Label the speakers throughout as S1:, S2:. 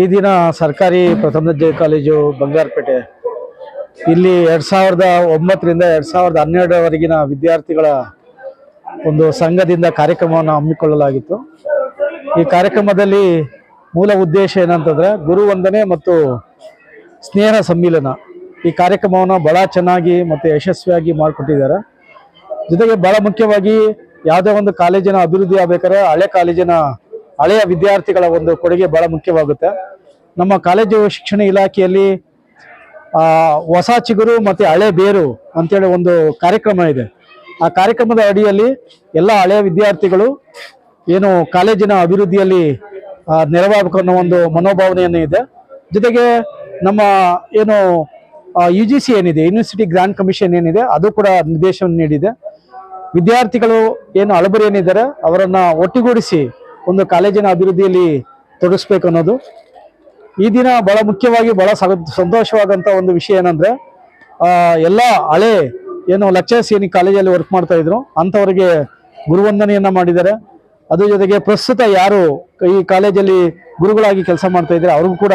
S1: ಈ ದಿನ ಸರ್ಕಾರಿ ಪ್ರಥಮ ದರ್ಜೆ ಕಾಲೇಜು ಬಂಗಾರಪೇಟೆ. ಇಲ್ಲಿ ಎರಡು ಸಾವಿರದ ಒಂಬತ್ತರಿಂದ ಎರಡು ಸಾವಿರದ ಹನ್ನೆರಡರವರೆಗಿನ ವಿದ್ಯಾರ್ಥಿಗಳ ಒಂದು ಸಂಘದಿಂದ ಕಾರ್ಯಕ್ರಮವನ್ನು ಹಮ್ಮಿಕೊಳ್ಳಲಾಗಿತ್ತು. ಈ ಕಾರ್ಯಕ್ರಮದಲ್ಲಿ ಮೂಲ ಉದ್ದೇಶ ಏನಂತಂದರೆ ಗುರು ವಂದನೆ ಮತ್ತು ಸ್ನೇಹ ಸಮ್ಮಿಲನ. ಈ ಕಾರ್ಯಕ್ರಮವನ್ನು ಬಹಳ ಚೆನ್ನಾಗಿ ಮತ್ತು ಯಶಸ್ವಿಯಾಗಿ ಮಾಡಿಕೊಟ್ಟಿದ್ದಾರೆ. ಜೊತೆಗೆ ಬಹಳ ಮುಖ್ಯವಾಗಿ ಯಾವುದೇ ಒಂದು ಕಾಲೇಜಿನ ಅಭಿವೃದ್ಧಿ ಆಗಬೇಕಾದ್ರೆ ಹಳೆ ಕಾಲೇಜಿನ ಹಳೆಯ ವಿದ್ಯಾರ್ಥಿಗಳ ಒಂದು ಕೊಡುಗೆ ಬಹಳ ಮುಖ್ಯವಾಗುತ್ತೆ. ನಮ್ಮ ಕಾಲೇಜು ಶಿಕ್ಷಣ ಇಲಾಖೆಯಲ್ಲಿ ಹೊಸ ಚಿಗುರು ಮತ್ತೆ ಹಳೆ ಬೇರು ಅಂತೇಳಿ ಒಂದು ಕಾರ್ಯಕ್ರಮ ಇದೆ. ಆ ಕಾರ್ಯಕ್ರಮದ ಅಡಿಯಲ್ಲಿ ಎಲ್ಲ ಹಳೆಯ ವಿದ್ಯಾರ್ಥಿಗಳು ಏನು ಕಾಲೇಜಿನ ಅಭಿವೃದ್ಧಿಯಲ್ಲಿ ನೆರವಾಗಬೇಕು ಅನ್ನೋ ಒಂದು ಮನೋಭಾವನೆಯನ್ನು ಇದೆ. ಜೊತೆಗೆ ನಮ್ಮ ಏನು ಯು ಜಿ ಸಿ ಏನಿದೆ ಯೂನಿವರ್ಸಿಟಿ ಗ್ರಾಂಟ್ ಕಮಿಷನ್ ಏನಿದೆ, ಅದು ಕೂಡ ನಿರ್ದೇಶನ ನೀಡಿದೆ. ವಿದ್ಯಾರ್ಥಿಗಳು ಏನು ಅಳಬರಿ ಏನಿದ್ದಾರೆ ಅವರನ್ನು ಒಟ್ಟುಗೂಡಿಸಿ ಒಂದು ಕಾಲೇಜಿನ ಅಭಿವೃದ್ಧಿಯಲ್ಲಿ ತೊಡಗಿಸ್ಬೇಕು ಅನ್ನೋದು. ಈ ದಿನ ಬಹಳ ಮುಖ್ಯವಾಗಿ ಬಹಳ ಸಂತೋಷವಾದಂತ ಒಂದು ವಿಷಯ ಏನಂದ್ರೆ ಎಲ್ಲ ಹಳೆ ಏನು ಲೆಕ್ಚರ್ಸ್ ಏನು ಕಾಲೇಜಲ್ಲಿ ವರ್ಕ್ ಮಾಡ್ತಾ ಇದ್ರು, ಅಂಥವ್ರಿಗೆ ಗುರುವಂದನೆಯನ್ನ ಮಾಡಿದ್ದಾರೆ. ಅದ್ರ ಜೊತೆಗೆ ಪ್ರಸ್ತುತ ಯಾರು ಈ ಕಾಲೇಜಲ್ಲಿ ಗುರುಗಳಾಗಿ ಕೆಲಸ ಮಾಡ್ತಾ ಇದ್ದಾರೆ ಅವ್ರಿಗೂ ಕೂಡ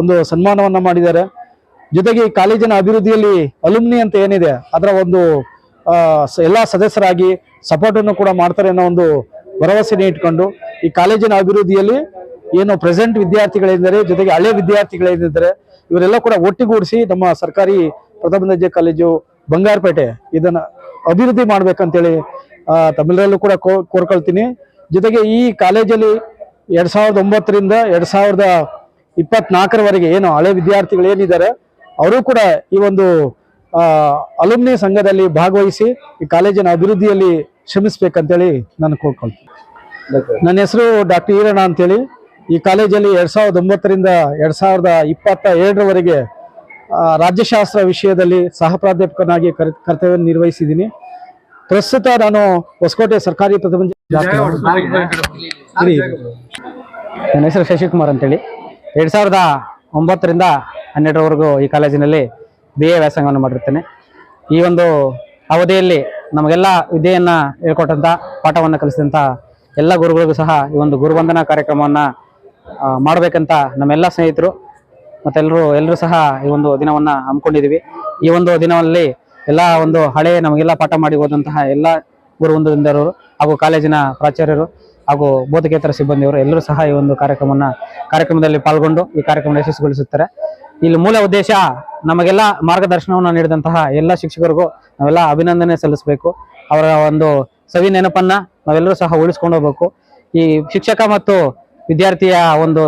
S1: ಒಂದು ಸನ್ಮಾನವನ್ನ ಮಾಡಿದ್ದಾರೆ. ಜೊತೆಗೆ ಈ ಕಾಲೇಜಿನ ಅಭಿವೃದ್ಧಿಯಲ್ಲಿ ಅಲುಮ್ನಿ ಅಂತ ಏನಿದೆ, ಅದರ ಒಂದು ಎಲ್ಲ ಸದಸ್ಯರಾಗಿ ಸಪೋರ್ಟ್ ಅನ್ನು ಕೂಡ ಮಾಡ್ತಾರೆ ಅನ್ನೋ ಒಂದು ಭರವಸೆನ ಇಟ್ಕೊಂಡು ಈ ಕಾಲೇಜಿನ ಅಭಿವೃದ್ಧಿಯಲ್ಲಿ ಏನು ಪ್ರೆಸೆಂಟ್ ವಿದ್ಯಾರ್ಥಿಗಳೇನಿದ್ದಾರೆ ಜೊತೆಗೆ ಹಳೆ ವಿದ್ಯಾರ್ಥಿಗಳೇನಿದ್ದಾರೆ ಇವರೆಲ್ಲ ಕೂಡ ಒಟ್ಟಿಗೂಡಿಸಿ ನಮ್ಮ ಸರ್ಕಾರಿ ಪ್ರಥಮ ದರ್ಜೆ ಕಾಲೇಜು ಬಂಗಾರಪೇಟೆ ಇದನ್ನ ಅಭಿವೃದ್ಧಿ ಮಾಡ್ಬೇಕಂತೇಳಿ ತಮಿಳರಲ್ಲೂ ಕೂಡ ಕೋರ್ಕೊಳ್ತೀನಿ. ಜೊತೆಗೆ ಈ ಕಾಲೇಜಲ್ಲಿ ಎರಡ್ ಸಾವಿರದ ಒಂಬತ್ತರಿಂದ ಎರಡ್ ಸಾವಿರದ ಇಪ್ಪತ್ನಾಲ್ಕರವರೆಗೆ ಏನು ಹಳೆ ವಿದ್ಯಾರ್ಥಿಗಳು ಏನಿದ್ದಾರೆ ಅವರು ಕೂಡ ಈ ಒಂದು ಅಲುಮ್ನಿ ಸಂಘದಲ್ಲಿ ಭಾಗವಹಿಸಿ ಈ ಕಾಲೇಜಿನ ಅಭಿವೃದ್ಧಿಯಲ್ಲಿ ಶ್ರಮಿಸ್ಬೇಕಂತೇಳಿ ನಾನು ಕೋರ್ಕೊಳ್ತೀನಿ. ನನ್ನ ಹೆಸರು ಡಾಕ್ಟರ್ ಈರಣ್ಣ ಅಂತೇಳಿ. ಈ ಕಾಲೇಜಲ್ಲಿ ಎರಡು ಸಾವಿರದ ಒಂಬತ್ತರಿಂದ ಎರಡು ಸಾವಿರದ ಇಪ್ಪತ್ತ ಎರಡರವರೆಗೆ ರಾಜ್ಯಶಾಸ್ತ್ರ ವಿಷಯದಲ್ಲಿ ಸಹ ಪ್ರಾಧ್ಯಾಪಕನಾಗಿ ಕರ್ತವ್ಯ ನಿರ್ವಹಿಸಿದ್ದೀನಿ. ಪ್ರಸ್ತುತ ನಾನು ಹೊಸಕೋಟೆ ಸರ್ಕಾರಿ ಪ್ರಥಮ.
S2: ನನ್ನ ಹೆಸರು ಶಶಿಕುಮಾರ್ ಅಂತೇಳಿ. ಎರಡು ಸಾವಿರದ ಒಂಬತ್ತರಿಂದ ಹನ್ನೆರಡರವರೆಗೂ ಈ ಕಾಲೇಜಿನಲ್ಲಿ ಬಿ ಎ ವ್ಯಾಸಂಗವನ್ನು ಮಾಡಿರ್ತೇನೆ ಈ ಒಂದು ಅವಧಿಯಲ್ಲಿ ನಮಗೆಲ್ಲ ವಿದ್ಯೆಯನ್ನು ಹೇಳ್ಕೊಟ್ಟಂಥ ಪಾಠವನ್ನು ಕಲಿಸಿದಂಥ ಎಲ್ಲ ಗುರುಗಳಿಗೂ ಸಹ ಈ ಒಂದು ಗುರುವಂದನಾ ಕಾರ್ಯಕ್ರಮವನ್ನ ಮಾಡಬೇಕಂತ ನಮ್ಮೆಲ್ಲ ಸ್ನೇಹಿತರು ಮತ್ತೆಲ್ಲರೂ ಎಲ್ಲರೂ ಸಹ ಈ ಒಂದು ದಿನವನ್ನ ಹಮ್ಮಿಕೊಂಡಿದ್ದೀವಿ. ಈ ಒಂದು ದಿನದಲ್ಲಿ ಎಲ್ಲ ಒಂದು ಹಳೆ, ನಮಗೆಲ್ಲ ಪಾಠ ಮಾಡಿ ಹೋದಂತಹ ಎಲ್ಲ ಗುರುವೃಂದದಿಂದವರು ಹಾಗೂ ಕಾಲೇಜಿನ ಪ್ರಾಚಾರ್ಯರು ಹಾಗೂ ಬೋಧಕೇತರ ಸಿಬ್ಬಂದಿಯವರು ಎಲ್ಲರೂ ಸಹ ಈ ಒಂದು ಕಾರ್ಯಕ್ರಮವನ್ನು, ಕಾರ್ಯಕ್ರಮದಲ್ಲಿ ಪಾಲ್ಗೊಂಡು ಈ ಕಾರ್ಯಕ್ರಮ ಯಶಸ್ವಿಗೊಳಿಸುತ್ತಾರೆ. ಇಲ್ಲಿ ಮೂಲ ಉದ್ದೇಶ ನಮಗೆಲ್ಲ ಮಾರ್ಗದರ್ಶನವನ್ನು ನೀಡಿದಂತಹ ಎಲ್ಲ ಶಿಕ್ಷಕರಿಗೂ ನಾವೆಲ್ಲ ಅಭಿನಂದನೆ ಸಲ್ಲಿಸಬೇಕು. ಅವರ ಒಂದು ಸವಿ ನೆನಪನ್ನ ನಾವೆಲ್ಲರೂ ಸಹ ಉಳಿಸ್ಕೊಂಡು ಹೋಗ್ಬೇಕು. ಈ ಶಿಕ್ಷಕ ಮತ್ತು ವಿದ್ಯಾರ್ಥಿಯ ಒಂದು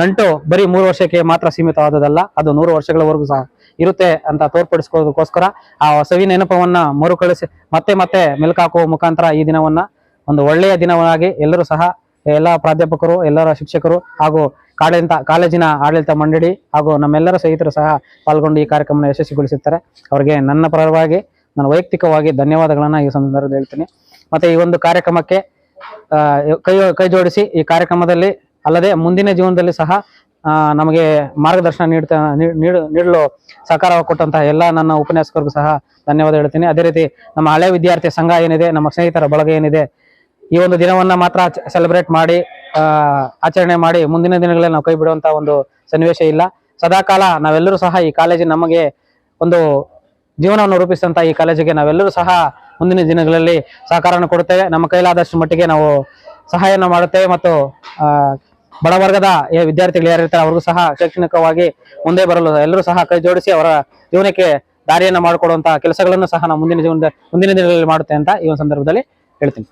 S2: ನಂಟು ಬರೀ ಮೂರು ವರ್ಷಕ್ಕೆ ಮಾತ್ರ ಸೀಮಿತವಾದದಲ್ಲ ಅದು ನೂರು ವರ್ಷಗಳವರೆಗೂ ಸಹ ಇರುತ್ತೆ ಅಂತ ತೋರ್ಪಡಿಸ್ಕೋದಕ್ಕೋಸ್ಕರ ಆ ಸವಿ ನೆನಪವನ್ನ ಮರುಕಳಿಸಿ ಮತ್ತೆ ಮತ್ತೆ ಮೆಲುಕಾಕುವ ಮುಖಾಂತರ ಈ ದಿನವನ್ನ ಒಂದು ಒಳ್ಳೆಯ ದಿನವಾಗಿ ಎಲ್ಲರೂ ಸಹ ಎಲ್ಲ ಪ್ರಾಧ್ಯಾಪಕರು, ಎಲ್ಲರ ಶಿಕ್ಷಕರು ಹಾಗೂ ಕಾಡಳಿತ ಕಾಲೇಜಿನ ಆಡಳಿತ ಮಂಡಳಿ ಹಾಗೂ ನಮ್ಮೆಲ್ಲರ ಸ್ನೇಹಿತರು ಸಹ ಪಾಲ್ಗೊಂಡು ಈ ಕಾರ್ಯಕ್ರಮ ಯಶಸ್ವಿಗೊಳಿಸುತ್ತಾರೆ. ಅವರಿಗೆ ನನ್ನ ಪರವಾಗಿ ನಾನು ವೈಯಕ್ತಿಕವಾಗಿ ಧನ್ಯವಾದಗಳನ್ನು ಈ ಸಂದರ್ಭದಲ್ಲಿ ಹೇಳ್ತೀನಿ. ಮತ್ತೆ ಈ ಒಂದು ಕಾರ್ಯಕ್ರಮಕ್ಕೆ ಕೈ ಕೈ ಜೋಡಿಸಿ ಈ ಕಾರ್ಯಕ್ರಮದಲ್ಲಿ ಅಲ್ಲದೆ ಮುಂದಿನ ಜೀವನದಲ್ಲಿ ಸಹ ನಮಗೆ ಮಾರ್ಗದರ್ಶನ ನೀಡ್ತಾ ನೀಡು- ನೀಡಲು ಸಹಕಾರ ಕೊಟ್ಟಂತಹ ಎಲ್ಲ ನನ್ನ ಉಪನ್ಯಾಸಕರಿಗೂ ಸಹ ಧನ್ಯವಾದ ಹೇಳ್ತೀನಿ. ಅದೇ ರೀತಿ ನಮ್ಮ ಹಳೆ ವಿದ್ಯಾರ್ಥಿ ಸಂಘ ಏನಿದೆ, ನಮ್ಮ ಸ್ನೇಹಿತರ ಬಳಗ ಏನಿದೆ, ಈ ಒಂದು ದಿನವನ್ನ ಮಾತ್ರ ಸೆಲೆಬ್ರೇಟ್ ಮಾಡಿ ಆಚರಣೆ ಮಾಡಿ ಮುಂದಿನ ದಿನಗಳಲ್ಲಿ ನಾವು ಕೈ ಬಿಡುವಂತ ಒಂದು ಸನ್ನಿವೇಶ ಇಲ್ಲ. ಸದಾಕಾಲ ನಾವೆಲ್ಲರೂ ಸಹ ಈ ಕಾಲೇಜಿನ ನಮಗೆ ಒಂದು ಜೀವನವನ್ನು ರೂಪಿಸಿದಂತ ಈ ಕಾಲೇಜಿಗೆ ನಾವೆಲ್ಲರೂ ಸಹ ಮುಂದಿನ ದಿನಗಳಲ್ಲಿ ಸಹಕಾರವನ್ನು ಕೊಡುತ್ತೇವೆ. ನಮ್ಮ ಕೈಲಾದಷ್ಟು ಮಟ್ಟಿಗೆ ನಾವು ಸಹಾಯವನ್ನು ಮಾಡುತ್ತೇವೆ ಮತ್ತು ಬಡವರ್ಗದ ವಿದ್ಯಾರ್ಥಿಗಳು ಯಾರಿರ್ತಾರೆ ಅವ್ರಿಗೂ ಸಹ ಶೈಕ್ಷಣಿಕವಾಗಿ ಮುಂದೆ ಬರಲು ಎಲ್ಲರೂ ಸಹ ಕೈ ಜೋಡಿಸಿ ಅವರ ಜೀವನಕ್ಕೆ ದಾರಿಯನ್ನ ಮಾಡಿಕೊಡುವಂತಹ ಕೆಲಸಗಳನ್ನು ಸಹ ನಾವು ಮುಂದಿನ ಜೀವನದ, ಮುಂದಿನ ದಿನಗಳಲ್ಲಿ ಮಾಡುತ್ತೆ ಅಂತ ಈ ಒಂದು ಸಂದರ್ಭದಲ್ಲಿ ಹೇಳ್ತೀನಿ.